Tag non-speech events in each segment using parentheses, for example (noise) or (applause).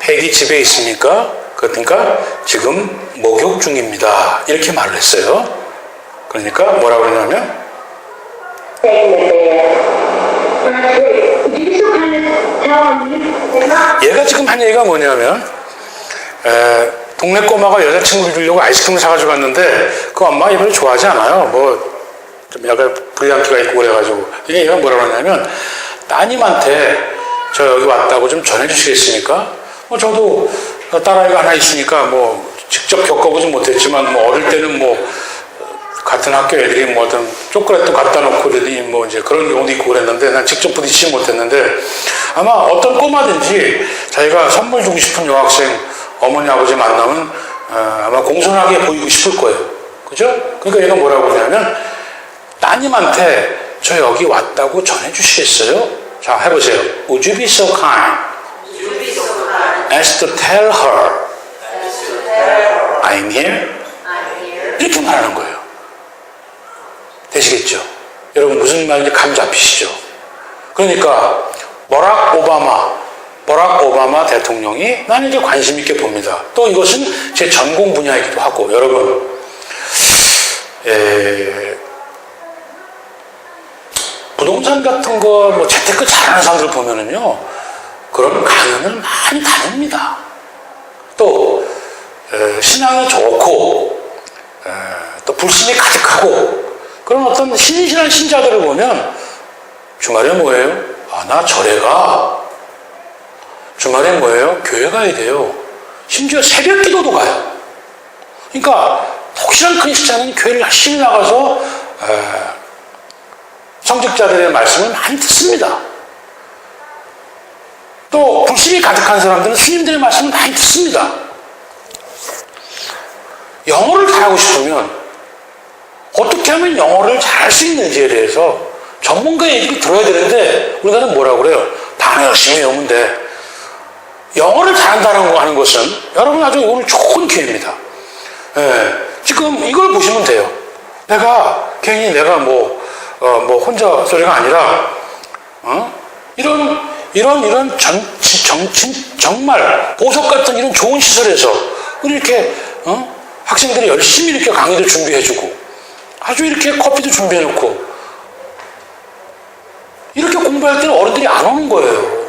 팩이 집에 있습니까? 그러니까 지금 목욕 중입니다. 이렇게 말을 했어요. 그러니까 뭐라 그러냐면? 얘가 지금 한 얘기가 뭐냐면 에, 동네 꼬마가 여자친구를 주려고 아이스크림 사가지고 갔는데 그 엄마가 이번에 좋아하지 않아요. 뭐 좀 약간 불량기가 있고 그래가지고 이게 얘가 뭐라 그러냐면 따님한테 저 여기 왔다고 좀 전해주시겠습니까? 뭐 저도 딸아이가 하나 있으니까 뭐 직접 겪어보진 못했지만 뭐 어릴 때는 뭐 같은 학교 애들이 뭐 어떤 초콜릿도 갖다 놓고 그러더니 뭐 이제 그런 경우도 있고 그랬는데 난 직접 부딪히지 못했는데 아마 어떤 꼬마든지 자기가 선물 주고 싶은 여학생 어머니 아버지 만나면 어, 아마 공손하게 보이고 싶을 거예요. 그죠? 그러니까 얘가 뭐라고 그러냐면 따님한테 저 여기 왔다고 전해주시겠어요? 자 해보세요. Would you be so kind as to tell her I'm here? 이렇게 말하는 거예요. 되시겠죠? 여러분 무슨 말인지 감 잡히시죠? 그러니까 버락 오바마, 버락 오바마 대통령이 나는 이제 관심 있게 봅니다. 또 이것은 제 전공 분야이기도 하고 여러분 에, 부동산 같은 거, 뭐 재테크 잘하는 사람들 보면은요, 그런 강연을 많이 다닙니다. 또, 에, 신앙이 좋고, 에, 또 불신이 가득하고, 그런 어떤 신실한 신자들을 보면, 주말에 뭐예요? 아, 나 절에 가. 주말에 뭐예요? 교회 가야 돼요. 심지어 새벽 기도도 가요. 그러니까, 혹시나 크리스찬은 교회를 열심히 나가서, 에, 성직자들의 말씀을 많이 듣습니다. 또 불신이 가득한 사람들은 스님들의 말씀을 많이 듣습니다. 영어를 잘하고 싶으면 어떻게 하면 영어를 잘할 수 있는지에 대해서 전문가 얘기를 들어야 되는데 우리나라는 뭐라고 그래요? 단어 열심히 외우면 돼. 영어를 잘한다는 거 하는 것은 여러분 아주 오늘 좋은 기회입니다. 예, 지금 이걸 보시면 돼요. 내가 괜히 내가 뭐 어, 뭐 혼자 소리가 아니라 어? 이런 이런 이런 전, 정, 진, 정말 보석 같은 이런 좋은 시설에서 이렇게 어? 학생들이 열심히 이렇게 강의도 준비해주고 아주 이렇게 커피도 준비해놓고 이렇게 공부할 때는 어른들이 안 오는 거예요.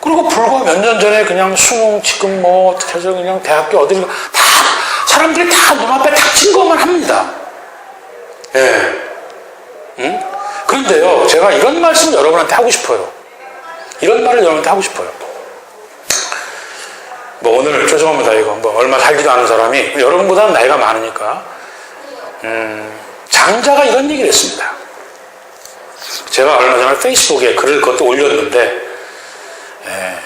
그리고 불과 몇 년 전에 그냥 수능 지금 뭐 어떻게 해서 그냥 대학교 어디 다 사람들이 다 눈앞에 닥친 것만 합니다. 예. 응? 그런데요, 제가 이런 말씀 여러분한테 하고 싶어요. 이런 말을 여러분한테 하고 싶어요. 뭐 오늘 죄송합니다, 이거. 뭐 얼마 살지도 않은 사람이 여러분보다는 나이가 많으니까. 음, 장자가 이런 얘기를 했습니다. 제가 얼마 전에 페이스북에 글을 그것도 올렸는데, 에,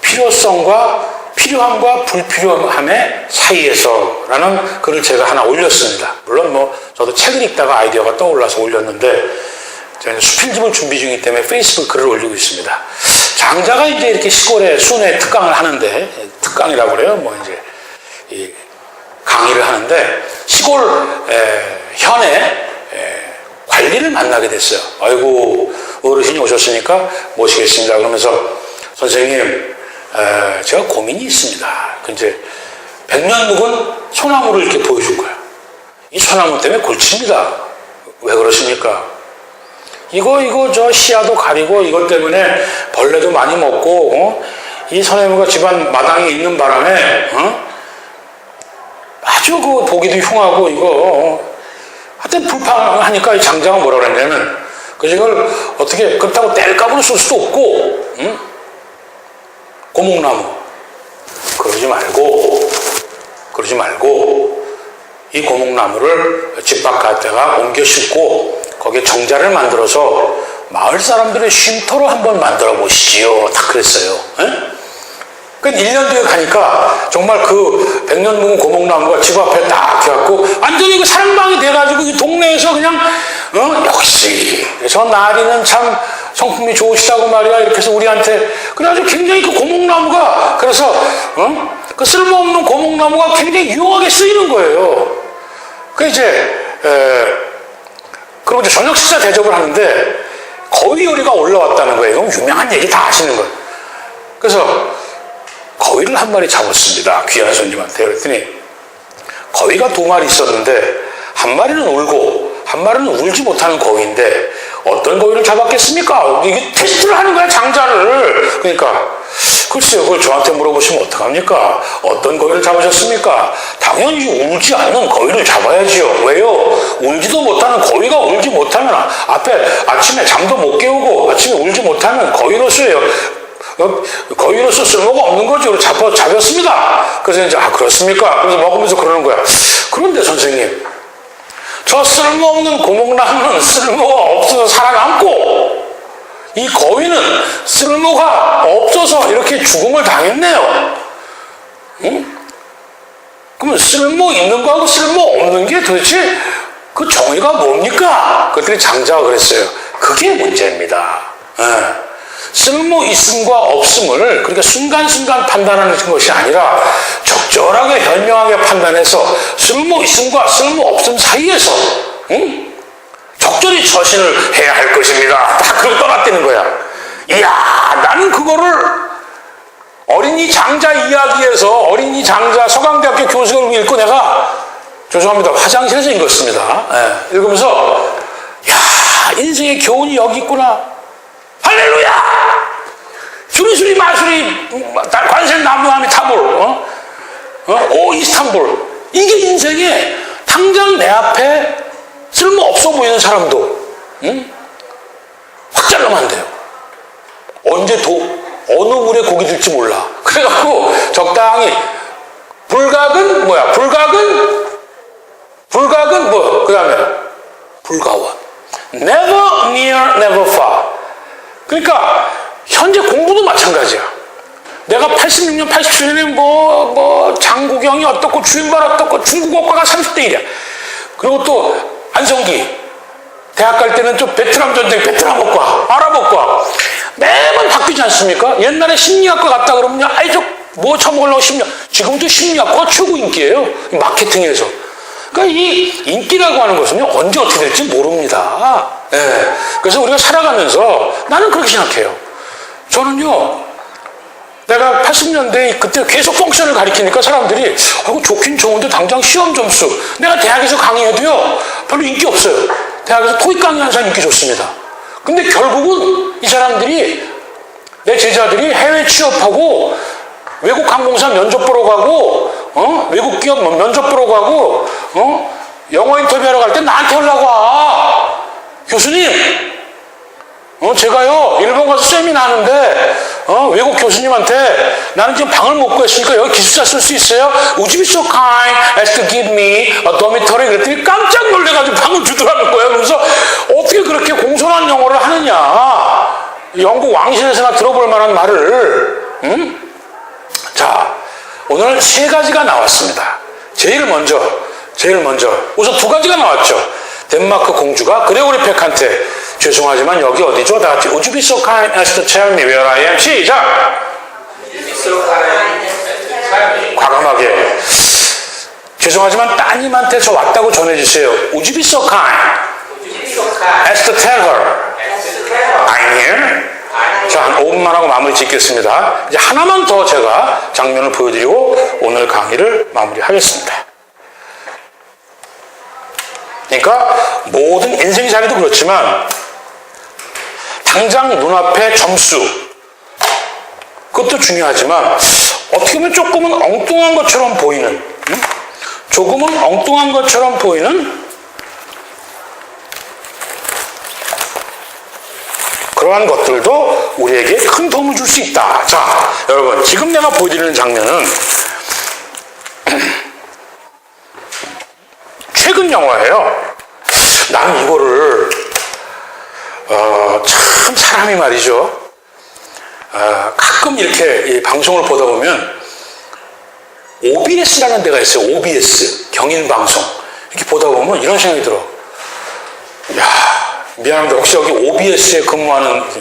필요성과 필요함과 불필요함의 사이에서라는 글을 제가 하나 올렸습니다. 물론 뭐 저도 책을 읽다가 아이디어가 떠올라서 올렸는데 저는 수필집을 준비 중이기 때문에 페이스북 글을 올리고 있습니다. 장자가 이제 이렇게 시골에 순회 특강을 하는데 특강이라고 그래요. 뭐 이제 이 강의를 하는데 시골 에, 현의 에, 관리를 만나게 됐어요. 아이고 어르신이 오셨으니까 모시겠습니다. 그러면서 선생님 에, 제가 고민이 있습니다. 그 이제 백년 묵은 소나무를 이렇게 보여준 거예요. 이 소나무 때문에 골칩니다. 왜 그러십니까? 이거 이거 저 시야도 가리고 이것 때문에 벌레도 많이 먹고 어? 이 소나무가 집안 마당에 있는 바람에 어? 아주 그 보기도 흉하고 이거 어? 하여튼 불판하니까 이 장자가 뭐라 그랬냐면 그 이걸 어떻게 그렇다고 뗄감으로 쓸 수도 없고 응? 고목나무 그러지 말고 그러지 말고 이 고목나무를 집 바깥에다가 옮겨 심고 거기에 정자를 만들어서 마을 사람들의 쉼터로 한번 만들어 보시지요. 다 그랬어요. 그 1년 뒤에 가니까 정말 그 백년 묵은 고목나무가 집 앞에 딱 돼갖고 완전히 그 사랑방이 돼가지고 이 동네에서 그냥 어? 역시 저 나리는 참 성품이 좋으시다고 말이야 이렇게 해서 우리한테 그래가지고 굉장히 그 고목나무가 그래서 어? 그 쓸모없는 고목나무가 굉장히 유용하게 쓰이는 거예요. 그 이제 에, 그리고 이제 저녁 식사 대접을 하는데 거위 요리가 올라왔다는 거예요. 이건 유명한 얘기 다 아시는 거예요. 그래서 거위를 한 마리 잡았습니다. 귀한 손님한테. 그랬더니 거위가 두 마리 있었는데 한 마리는 울고 한 마리는 울지 못하는 거위인데 어떤 거위를 잡았겠습니까? 이게 테스트를 하는 거야 장자를. 그러니까 글쎄요 그걸 저한테 물어보시면 어떡합니까? 어떤 거위를 잡으셨습니까? 당연히 울지 않는 거위를 잡아야지요. 왜요? 울지도 못하는 거위가 울지 못하면 앞에 아침에 잠도 못 깨우고 아침에 울지 못하면 거위로서요. 어, 거위로서 쓸모가 없는 거죠. 잡아, 잡혔습니다. 그래서 이제, 아, 그렇습니까? 그래서 먹으면서 그러는 거야. 그런데 선생님, 저 쓸모없는 고목나무는 쓸모가 없어서 살아남고, 이 거위는 쓸모가 없어서 이렇게 죽음을 당했네요. 응? 그러면 쓸모 있는 거하고 쓸모 없는 게 도대체 그 정의가 뭡니까? 그랬더니 장자가 그랬어요. 그게 문제입니다. 예. 쓸모 있음과 없음을 그렇게 순간순간 판단하는 것이 아니라 적절하게 현명하게 판단해서 쓸모 있음과 쓸모 없음 사이에서 응? 적절히 처신을 해야 할 것입니다. 다 그걸 떠났다는 거야. 이야, 나는 그거를 어린이 장자 이야기에서 어린이 장자 서강대학교 교수를 읽고 내가 죄송합니다. 화장실에서 읽었습니다. 예, 읽으면서 야 인생의 교훈이 여기 있구나. 할렐루야! 수리수리 마수리 관세 나무함이 타볼 어? 어? 오 이스탄불 이게 인생에 당장 내 앞에 쓸모 없어 보이는 사람도 응? 확 잘라면 안 돼요. 언제 도 어느 물에 고기 들지 몰라. (laughs) 그래갖고 적당히 불각은 뭐야? 불각은 불각은 뭐? 그 다음에 불가원. Never near, never far. 그러니까 현재 공부도 마찬가지야. 내가 86년, 87년에 뭐, 뭐, 장국영이 어떻고, 주인발 어떻고, 중국어과가 30대 1이야. 그리고 또, 안성기. 대학 갈 때는 좀 베트남 전쟁, 베트남어과, 아랍어과. 매번 바뀌지 않습니까? 옛날에 심리학과 갔다 그러면, 아이, 저, 뭐 처먹으려고 심리학. 지금도 심리학과가 최고 인기예요. 마케팅에서. 그러니까 이 인기라고 하는 것은요, 언제 어떻게 될지 모릅니다. 예. 그래서 우리가 살아가면서 나는 그렇게 생각해요. 저는요, 내가 80년대 그때 계속 펑션을 가리키니까 사람들이 아이고 좋긴 좋은데 당장 시험 점수. 내가 대학에서 강의해도요 별로 인기 없어요. 대학에서 토익 강의하는 사람 인기 좋습니다. 근데 결국은 이 사람들이 내 제자들이 해외 취업하고 외국 항공사 면접 보러 가고 어? 외국 기업 면접 보러 가고 어? 영어 인터뷰하러 갈 때 나한테 연락 와. 교수님! 어, 제가요, 일본 가서 세미나 하는데, 어, 외국 교수님한테 나는 지금 방을 못 구했으니까 여기 기숙사 쓸 수 있어요? Would you be so kind as to give me a dormitory? 그랬더니 깜짝 놀래가지고 방을 주더라는 거예요. 그래서 어떻게 그렇게 공손한 영어를 하느냐. 영국 왕실에서나 들어볼 만한 말을, 응? 자, 오늘 세 가지가 나왔습니다. 제일 먼저, 제일 먼저, 우선 두 가지가 나왔죠. 덴마크 공주가 그레고리 팩한테 죄송하지만 여기 어디죠? 다 같이 Would you be so kind as to tell me where I am? 시작! 과감하게 죄송하지만 따님한테 저 왔다고 전해주세요. Would you be so kind as to tell her I'm here? 자, 한 5분만 하고 마무리 짓겠습니다. 이제 하나만 더 제가 장면을 보여드리고 오늘 강의를 마무리하겠습니다. 그러니까 모든 인생 자리도 그렇지만 당장 눈앞에 점수 그것도 중요하지만 어떻게 보면 조금은 엉뚱한 것처럼 보이는 음? 조금은 엉뚱한 것처럼 보이는 그러한 것들도 우리에게 큰 도움을 줄 수 있다. 자, 여러분 지금 내가 보여드리는 장면은 (clears throat) 최근 영화예요. 나는 이거를 어, 참 사람이 말이죠. 어, 가끔 이렇게 이 방송을 보다 보면 OBS라는 데가 있어요. OBS 경인 방송 이렇게 보다 보면 이런 생각이 들어. 야 미안합니다. 혹시 여기 OBS에 근무하는 이거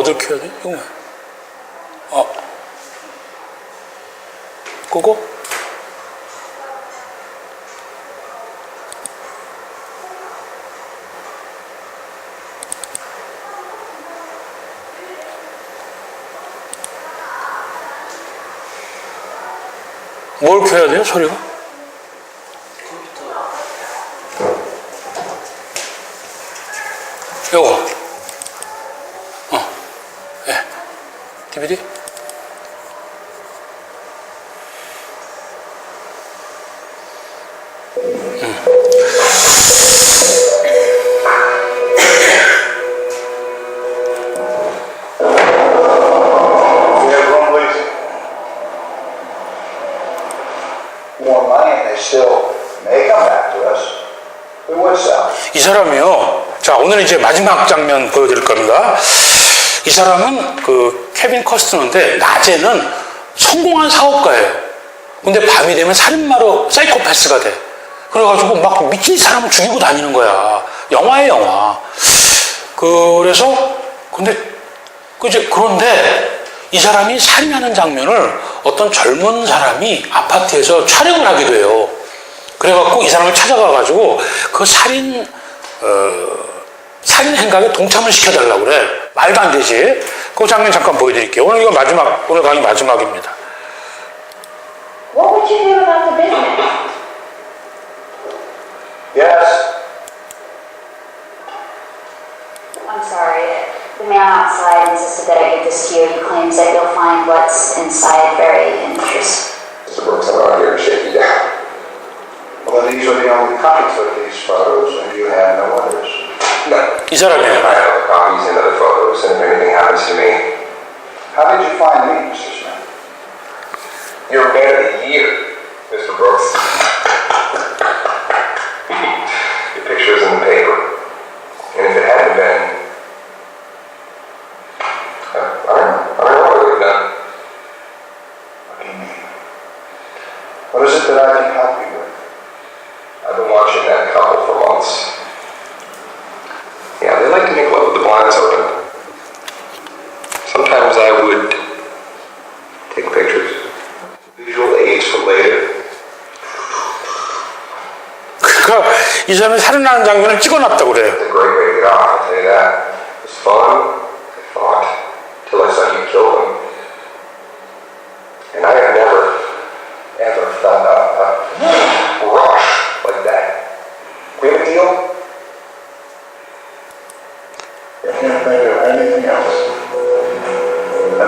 어딜 켜야 돼? 이거 아. 그거? 뭘 켜야 돼요, 소리가? 요거. 11일? 이 사람이요. 자, 오늘 이제 마지막 장면 보여드릴 겁니다. 이 사람은 그 케빈 커스트너인데 낮에는 성공한 사업가예요. 근데 밤이 되면 살인마로 사이코패스가 돼. 그래가지고 막 미친 사람을 죽이고 다니는 거야. 영화예 영화. 그래서 근데 그제 그런데 이 사람이 살인하는 장면을 어떤 젊은 사람이 아파트에서 촬영을 하게 돼요. 그래갖고 이 사람을 찾아가가지고 그 살인 어, 살인 행각에 동참을 시켜달라고 그래. 말도 안 되지. 그 장면 잠깐 보여드릴게요. 오늘 이거 마지막 오늘 강의 마지막입니다. What would you do about the business? Yes, I'm sorry. The man outside insisted that I give this to you. He claims that you'll find what's inside very interesting. Mr. Brooks, I'm not here to shake you down. well, then these are the only copies of these photos, and you have no others. No. You said I did. I have, I'll use another photo, if anything happens to me. How did you find me, Mr. Smith? You're man of the year, Mr. Brooks. 이 사람이 살인하는 장면을 찍어놨다고 그래요.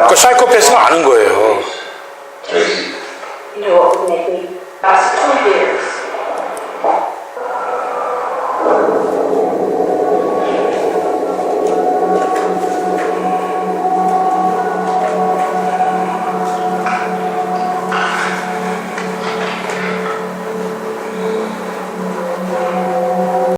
그 사이코패스는 아는 거예요.